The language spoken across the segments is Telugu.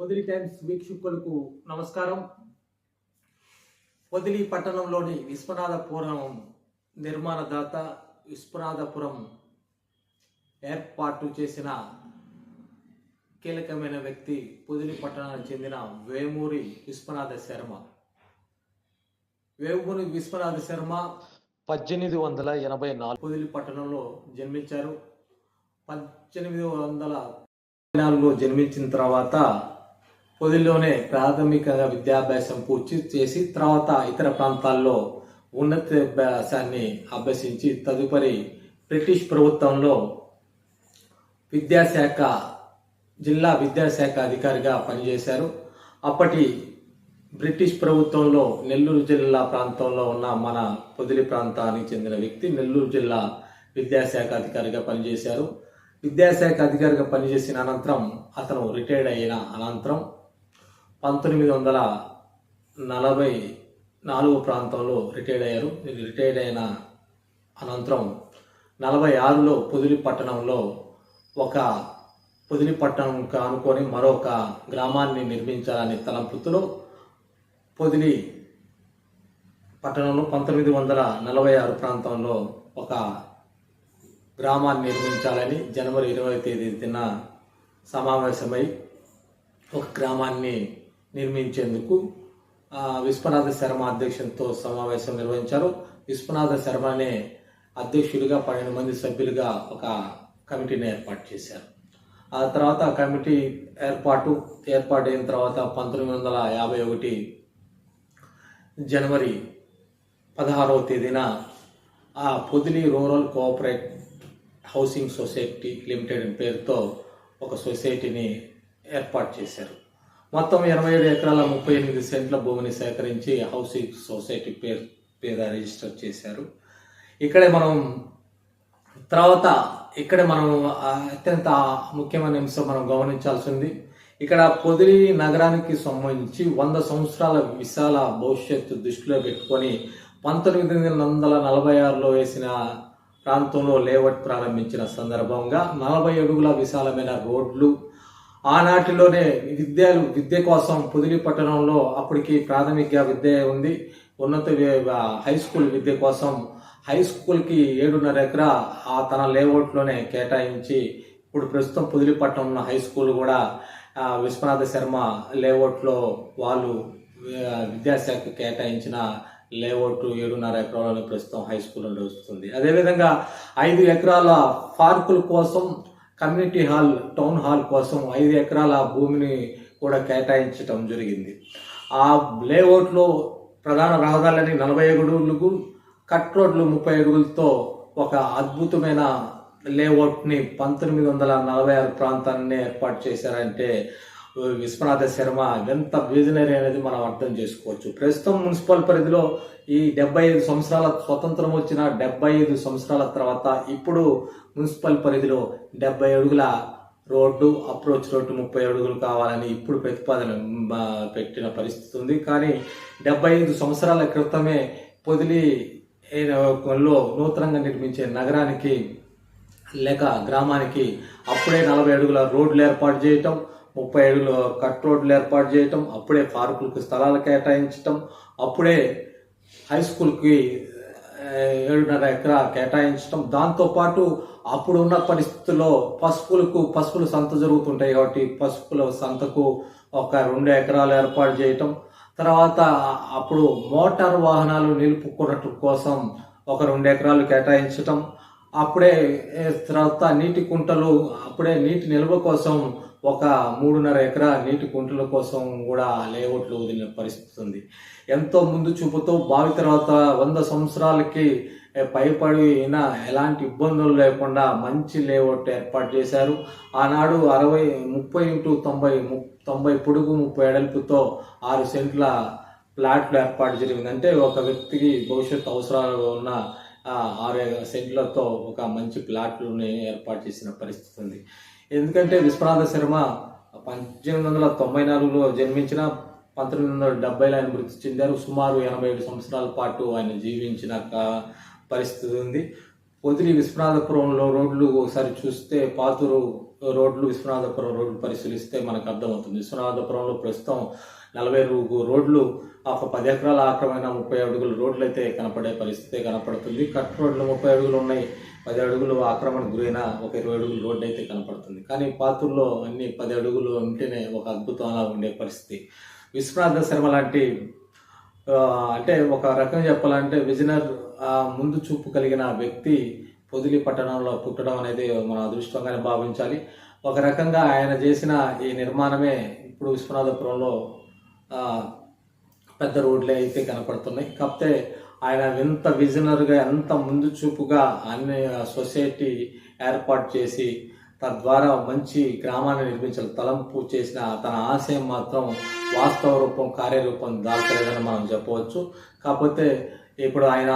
పొదిలి టైమ్స్ వీక్షకులకు నమస్కారం. పొదిలి పట్టణంలోని విశ్వనాథపురం నిర్మాణదాత విశ్వనాథపురం ఏర్పాటు చేసిన కీలకమైన వ్యక్తి పొదిలి పట్టణానికి చెందిన వేమూరి విశ్వనాథ శర్మ. వేమూరి విశ్వనాథ శర్మ పద్దెనిమిది వందల ఎనభై నాలుగు పొదిలి పట్టణంలో జన్మించారు. పద్దెనిమిది వందల నాలుగులో జన్మించిన తర్వాత పొదిలోనే ప్రాథమికంగా విద్యాభ్యాసం పూర్తి చేసి తర్వాత ఇతర ప్రాంతాల్లో ఉన్నత అభ్యాసాన్ని అభ్యసించి తదుపరి బ్రిటిష్ ప్రభుత్వంలో విద్యాశాఖ జిల్లా విద్యాశాఖ అధికారిగా పనిచేశారు. అప్పటి బ్రిటిష్ ప్రభుత్వంలో నెల్లూరు జిల్లా ప్రాంతంలో ఉన్న మన పొదిలి ప్రాంతానికి చెందిన వ్యక్తి నెల్లూరు జిల్లా విద్యాశాఖ అధికారిగా పనిచేశారు. విద్యాశాఖ అధికారిగా పనిచేసిన అనంతరం అతను రిటైర్డ్ అయిన అనంతరం పంతొమ్మిది వందల నలభై నాలుగు ప్రాంతంలో రిటైర్డ్ అయ్యారు. రిటైర్డ్ అయిన అనంతరం నలభై ఆరులో పొదిలి పట్టణంలో ఒక పొదిలి పట్టణం కానుకొని మరొక గ్రామాన్ని నిర్మించాలని తలంపుతులో పొదిలి పట్టణంలో పంతొమ్మిది వందల నలభై ఆరు ప్రాంతంలో ఒక గ్రామాన్ని నిర్మించాలని జనవరి ఇరవై తేదీన సమావేశమై ఒక గ్రామాన్ని నిర్మించేందుకు విశ్వనాథ శర్మ అధ్యక్షులతో సమావేశం నిర్వహించారు. విశ్వనాథ శర్మనే అధ్యక్షుడిగా పన్నెండు మంది సభ్యులుగా ఒక కమిటీని ఏర్పాటు చేశారు. ఆ తర్వాత కమిటీ ఏర్పాటు ఏర్పాటు అయిన తర్వాత పంతొమ్మిది వందల యాభై ఒకటి జనవరి పదహారవ తేదీన ఆ Podili rural cooperate housing society limited పేరుతో ఒక సొసైటీని ఏర్పాటు చేశారు. మొత్తం ఇరవై ఏడు ఎకరాల ముప్పై ఎనిమిది సెంట్ల భూమిని సేకరించి హౌసింగ్ సొసైటీ పేరు పేద రిజిస్టర్ చేశారు. ఇక్కడే మనం తర్వాత ఇక్కడే మనం అత్యంత ముఖ్యమైన అంశం మనం గమనించాల్సింది. ఇక్కడ పొదిలి నగరానికి సంబంధించి వంద సంవత్సరాల విశాల భవిష్యత్తు దృష్టిలో పెట్టుకొని పంతొమ్మిది వందల నలభై ఆరులో వేసిన ప్రాంతంలో లేఅవుట్ ప్రారంభించిన సందర్భంగా నలభై అడుగుల విశాలమైన రోడ్లు ఆనాటిలోనే విద్యలు విద్య కోసం పొదిలి పట్టణంలో అప్పటికి ప్రాథమిక విద్య ఉంది. ఉన్నత వి- హై స్కూల్ విద్య కోసం హై స్కూల్కి ఏడున్నర ఎకరా ఆ తన లేఅవుట్లోనే కేటాయించి ఇప్పుడు ప్రస్తుతం పొదిలిపట్నం ఉన్న హై స్కూల్ కూడా విశ్వనాథ శర్మ లేఅవుట్లో వాళ్ళు విద్యాశాఖ కేటాయించిన లేఅవుట్ ఏడున్నర ఎకరాలను ప్రస్తుతం హై స్కూల్ నడుస్తుంది అదేవిధంగా ఐదు ఎకరాల పార్కుల కోసం కమ్యూనిటీ హాల్ టౌన్ హాల్ కోసం ఐదు ఎకరాల భూమిని కూడా కేటాయించడం జరిగింది. ఆ లేఅవుట్లో ప్రధాన రహదారులని నలభై అడుగులు కట్ రోడ్లు ముప్పై అడుగులతో ఒక అద్భుతమైన లేఅవుట్ని పంతొమ్మిది వందల నలభై ఆరు ప్రాంతాన్ని ఏర్పాటు చేశారంటే విశ్వనాథ శర్మ ఎంత విజనరీ అనేది మనం అర్థం చేసుకోవచ్చు. ప్రస్తుతం మున్సిపల్ పరిధిలో ఈ డెబ్బై ఐదు సంవత్సరాల స్వతంత్రం వచ్చిన డెబ్బై ఐదు సంవత్సరాల తర్వాత ఇప్పుడు మున్సిపల్ పరిధిలో డెబ్బై అడుగుల రోడ్డు అప్రోచ్ రోడ్డు ముప్పై అడుగులు కావాలని ఇప్పుడు ప్రతిపాదన పెట్టిన పరిస్థితి ఉంది. కానీ డెబ్బై ఐదు సంవత్సరాల క్రితమే పొదిలి లో నూతనంగా నిర్మించే నగరానికి లేక గ్రామానికి అప్పుడే నలభై అడుగుల రోడ్లు ఏర్పాటు చేయటం ముప్పై ఏడులో కట్ రోడ్లు ఏర్పాటు చేయటం అప్పుడే పార్కులకు స్థలాలు కేటాయించటం అప్పుడే హై స్కూల్కి ఏడున్నర ఎకరా కేటాయించడం దాంతోపాటు అప్పుడు ఉన్న పరిస్థితుల్లో పసుపులకు పసుపుల సంత జరుగుతుంటాయి కాబట్టి పసుపుల సంతకు ఒక రెండు ఎకరాలు ఏర్పాటు చేయటం. తర్వాత అప్పుడు మోటార్ వాహనాలు నిలుపుకున్నట్టు కోసం ఒక రెండు ఎకరాలు కేటాయించటం. అప్పుడే తర్వాత నీటి కుంటలు అప్పుడే నీటి నిల్వ కోసం ఒక మూడున్నర ఎకరా నీటి కుంటల కోసం కూడా లేఅవుట్లు వదిలిన పరిస్థితి ఉంది. ఎంతో ముందు చూపుతూ భావి తర్వాత వంద సంవత్సరాలకి ఏ, పైపడిన ఎలాంటి ఇబ్బందులు లేకుండా మంచి లేఅవుట్ ఏర్పాటు చేశారు. ఆనాడు అరవై ముప్పై ఇంటూ తొంభై ము- తొంభై పొడుగు ముప్పై ఎడల్పుతో ఆరు సెంట్ల ప్లాట్లు ఏర్పాటు జరిగిందంటే ఒక వ్యక్తికి భవిష్యత్ అవసరాలు ఉన్న ఆరు సెంట్లతో ఒక మంచి ప్లాట్లని ఏర్పాటు చేసిన పరిస్థితి ఉంది. ఎందుకంటే విశ్వనాథ శర్మ పద్దెనిమిది వందల తొంభై నాలుగులో జన్మించిన పంతొమ్మిది వందల డెబ్బైలో ఆయన మృతి చెందారు. సుమారు ఎనభై ఏడు సంవత్సరాల పాటు ఆయన జీవించిన పరిస్థితి ఉంది. పొదిలి విశ్వనాథపురంలో రోడ్లు ఒకసారి చూస్తే పాతూరు రోడ్లు విశ్వనాథపురం రోడ్లు పరిశీలిస్తే మనకు అర్థమవుతుంది. విశ్వనాథపురంలో ప్రస్తుతం నలభై నాలుగు రోడ్లు ఒక పది ఎకరాల ఆక్రమైన ముప్పై అడుగుల రోడ్లు అయితే కనపడే పరిస్థితి కనపడుతుంది. కట్ రోడ్లు ముప్పై అడుగులు ఉన్నాయి. పది అడుగులు ఆక్రమణ గురైన ఒక ఇరవై అడుగులు రోడ్డు అయితే కనపడుతుంది. కానీ పాత్రలో అన్ని పది అడుగులు ఉంటేనే ఒక అద్భుతంలా ఉండే పరిస్థితి. విశ్వనాథ శర్మ లాంటి అంటే ఒక రకం చెప్పాలంటే విజనర్ ఆ, ముందు చూపు కలిగిన వ్యక్తి పొదిలి పట్టణంలో పుట్టడం అనేది మన అదృష్టంగానే భావించాలి. ఒక రకంగా ఆయన చేసిన ఈ నిర్మాణమే ఇప్పుడు విశ్వనాథపురంలో పెద్ద రోడ్లే అయితే కనపడుతున్నాయి. కాకపోతే ఆయన ఎంత విజనర్గా ఎంత ముందు చూపుగా అన్ని సొసైటీ ఏర్పాటు చేసి తద్వారా మంచి గ్రామాన్ని నిర్మించాలి తలంపు చేసిన తన ఆశయం మాత్రం వాస్తవ రూపం కార్యరూపం దాల్చలేదని మనం చెప్పవచ్చు. కాకపోతే ఇప్పుడు ఆయన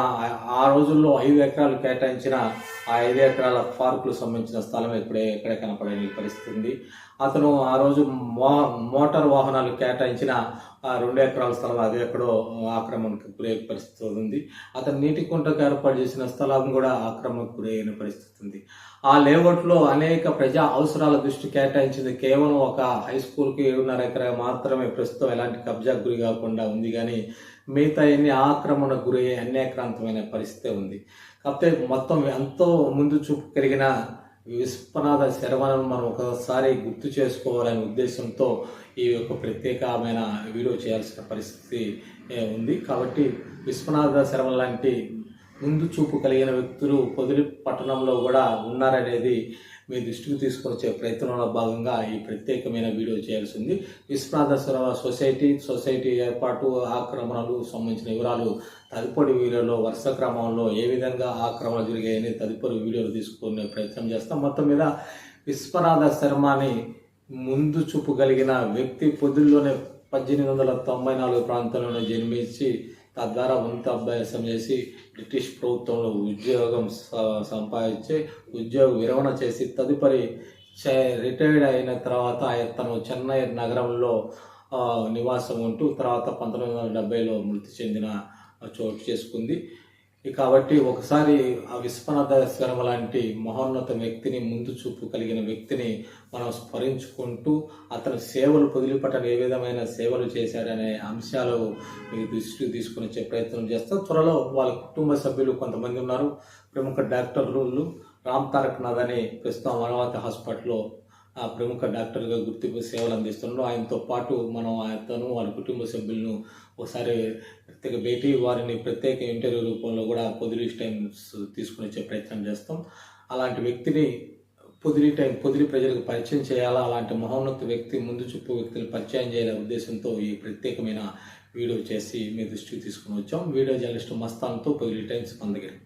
ఆ- రోజుల్లో ఐదు ఎకరాలు కేటాయించిన ఆ ఐదు ఎకరాల పార్కులు సంబంధించిన స్థలం ఇప్పుడే ఎక్కడే కనపడే పరిస్థితి ఉంది. అతను ఆ రోజు మో మోటార్ వాహనాలు కేటాయించిన రెండు ఎకరాల స్థలం అది ఎక్కడో ఆక్రమణకు గురయ్యే పరిస్థితి ఉంది. అతను నీటి కుంటకు ఏర్పాటు చేసిన స్థలం కూడా ఆక్రమణకు గురైన పరిస్థితి ఉంది. ఆ లేఅవుట్లో అనేక ప్రజా అవసరాల దృష్టి కేటాయించింది. కేవలం ఒక హై స్కూల్కి ఏడున్నర ఎకరా మాత్రమే ప్రస్తుతం ఎలాంటి కబ్జా గురి కాకుండా ఉంది కానీ మిగతా ఎన్ని ఆక్రమణకు గురయ్యే అన్యాక్రాంతమైన పరిస్థితి ఉంది. కాకపోతే మొత్తం ఎంతో ముందు చూపు కలిగిన విశ్వనాథ శరవణను మనం ఒకసారి గుర్తు చేసుకోవాలనే ఉద్దేశంతో ఈ యొక్క ప్రత్యేకమైన వీడియో చేయాల్సిన పరిస్థితి ఉంది. కాబట్టి విశ్వనాథ శరవణ లాంటి ముందు చూపు కలిగిన వ్యక్తులు పొదిలి పట్టణంలో కూడా ఉన్నారనేది మీ దృష్టికి తీసుకొచ్చే ప్రయత్నంలో భాగంగా ఈ ప్రత్యేకమైన వీడియో చేయాల్సి ఉంది విశ్వనాథ సొసైటీ సొసైటీ ఏర్పాటు ఆక్రమణలు సంబంధించిన వివరాలు తదుపరి వీడియోలో వరుస క్రమంలో ఏ విధంగా ఆక్రమణ జరిగాయని తదుపరి వీడియోలు తీసుకునే ప్రయత్నం చేస్తాం. మొత్తం మీద విశ్వనాథ శర్మని ముందు చూపు కలిగిన వ్యక్తి పొద్దుల్లోనే పద్దెనిమిది వందల తొంభై నాలుగు ప్రాంతంలోనే జన్మించి తద్వారా ఉన్నత అభ్యాసం చేసి బ్రిటిష్ ప్రభుత్వంలో ఉద్యోగం సంపాదించి ఉద్యోగ విరమణ చేసి తదుపరి రిటైర్డ్ అయిన తర్వాత ఆయన తను చెన్నై నగరంలో నివాసం ఉంటూ తర్వాత పంతొమ్మిది వందల డెబ్బైలో మృతి చెందిన చోటు చేసుకుంది. కాబట్టి ఒకసారి ఆ విశ్వనాథ శర్మ లాంటి మహోన్నత వ్యక్తిని ముందు చూపు కలిగిన వ్యక్తిని మనం స్మరించుకుంటూ అతని సేవలు పొదిలిపట్టని ఏ విధమైన సేవలు చేశాడనే అంశాలు మీ దృష్టికి తీసుకుని వచ్చే ప్రయత్నం చేస్తాం. త్వరలో వాళ్ళ కుటుంబ సభ్యులు కొంతమంది ఉన్నారు. ప్రముఖ డాక్టర్లు రామ్ తారక్ నాథ్ అని ప్రస్తుతం అమరావతి హాస్పిటల్లో ప్రముఖ డాక్టర్గా గుర్తింపు సేవలు అందిస్తున్నారు ఆయనతో పాటు మనం అతను వారి కుటుంబ సభ్యులను ఒకసారి ప్రత్యేక భేటీ వారిని ప్రత్యేక ఇంటర్వ్యూ రూపంలో కూడా పొదిలి టైమ్స్ తీసుకుని వచ్చే ప్రయత్నం చేస్తాం. అలాంటి వ్యక్తిని పొదిలి టైం పొదిలి ప్రజలకు పరిచయం చేయాలా? అలాంటి మహోన్నత వ్యక్తి ముందు చూపు వ్యక్తిని పరిచయం చేయాలనే ఉద్దేశంతో ఈ ప్రత్యేకమైన వీడియో చేసి మీ దృష్టికి తీసుకుని వచ్చాం. వీడియో జర్నలిస్ట్ మస్తాన్తో పొదిలి టైమ్స్ పందగిరి.